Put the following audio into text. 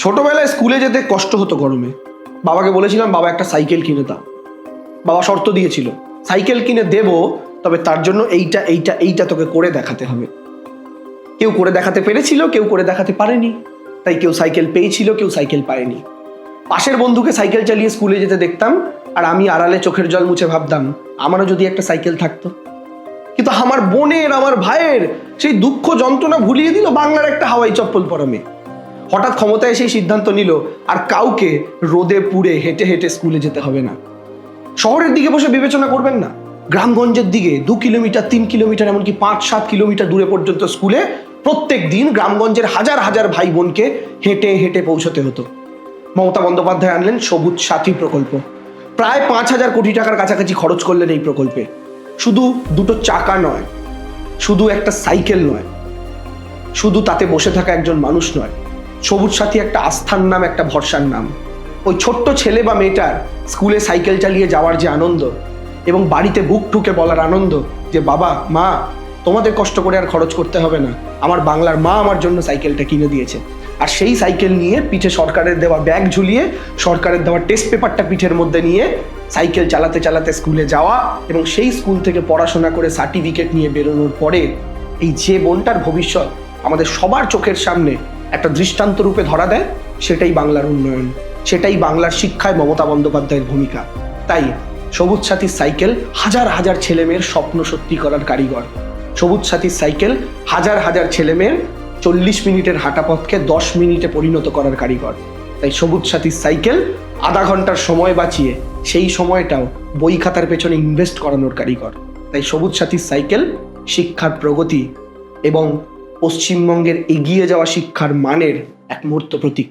ছোটবেলায় স্কুলে যেতে কষ্ট হতো গরমে। বাবাকে বলেছিলাম, বাবা একটা সাইকেল কিনে দাও। বাবা শর্ত দিয়েছিল, সাইকেল কিনে দেব, তবে তার জন্য এইটা এইটা এইটা তোকে করে দেখাতে হবে। কেউ করে দেখাতে পেরেছিল, কেউ করে দেখাতে পারেনি। তাই কেউ সাইকেল পেয়েছিল, কেউ সাইকেল পায়নি। পাশের বন্ধুকে সাইকেল চালিয়ে স্কুলে যেতে দেখতাম, আর আমি আড়ালে চোখের জল মুছে ভাবতাম, আমারও যদি একটা সাইকেল থাকতো। কিন্তু আমার বোনের, আমার ভাইয়ের সেই দুঃখ যন্ত্রণা ভুলিয়ে দিল বাংলার একটা হাওয়াই চপ্পল পরা মেয়ে। হঠাৎ ক্ষমতায় সেই সিদ্ধান্ত নিল, আর কাউকে রোদে পুড়ে হেঁটে হেঁটে স্কুলে যেতে হবে না। শহরের দিকে বসে বিবেচনা করবেন না। গ্রামগঞ্জের দিকে দু কিলোমিটার, তিন কিলোমিটার, এমনকি পাঁচ, সাত কিলোমিটার দূরে পর্যন্ত স্কুলে প্রত্যেক দিন গ্রামগঞ্জের হাজার হাজার ভাই বোনকে হেঁটে হেঁটে পৌঁছতে হতো। মমতা বন্দ্যোপাধ্যায় আনলেন সবুজ সাথী প্রকল্প। প্রায় পাঁচ হাজার কোটি টাকার কাছাকাছি খরচ করলেন এই প্রকল্পে। শুধু দুটো চাকা নয়, শুধু একটা সাইকেল নয়, শুধু তাতে বসে থাকা একজন মানুষ নয় সবুজ সাথী একটা আস্থার নাম, একটা ভরসার নাম। ওই ছোট্ট ছেলে বা মেয়েটার স্কুলে সাইকেল চালিয়ে যাওয়ার যে আনন্দ এবং বাড়িতে বুক ঠুকে বলার আনন্দ যে, বাবা, মা, তোমাদের কষ্ট করে আর খরচ করতে হবে না। আমার বাংলার মা আমার জন্য সাইকেলটা কিনে দিয়েছে। আর সেই সাইকেল নিয়ে পিঠে সরকারের দেওয়া ব্যাগ ঝুলিয়ে, সরকারের দেওয়া টেস্ট পেপারটা পিঠের মধ্যে নিয়ে সাইকেল চালাতে চালাতে স্কুলে যাওয়া এবং সেই স্কুল থেকে পড়াশোনা করে সার্টিফিকেট নিয়ে বেরোনোর পরে এই যে বোনটার ভবিষ্যৎ আমাদের সবার চোখের সামনে একটা দৃষ্টান্ত রূপে ধরা দেয়, সেটাই বাংলার উন্নয়ন, সেটাই বাংলার শিক্ষায় মমতা বন্দ্যোপাধ্যায়ের ভূমিকা। তাই সবুজ সাথীর সাইকেল হাজার হাজার ছেলেমেয়ের স্বপ্ন সত্যি করার কারিগর। সবুজ সাথীর সাইকেল হাজার হাজার ছেলেমেয়ের চল্লিশ মিনিটের হাঁটা পথকে দশ মিনিটে পরিণত করার কারিগর। তাই সবুজ সাথীর সাইকেল আধা ঘণ্টার সময় বাঁচিয়ে সেই সময়টাও বই খাতার পেছনে ইনভেস্ট করানোর কারিগর। তাই সবুজ সাথীর সাইকেল শিক্ষার প্রগতি এবং পশ্চিমবঙ্গের এগিয়ে যাওয়া শিক্ষার মানের এক মুহূর্ত প্রতীক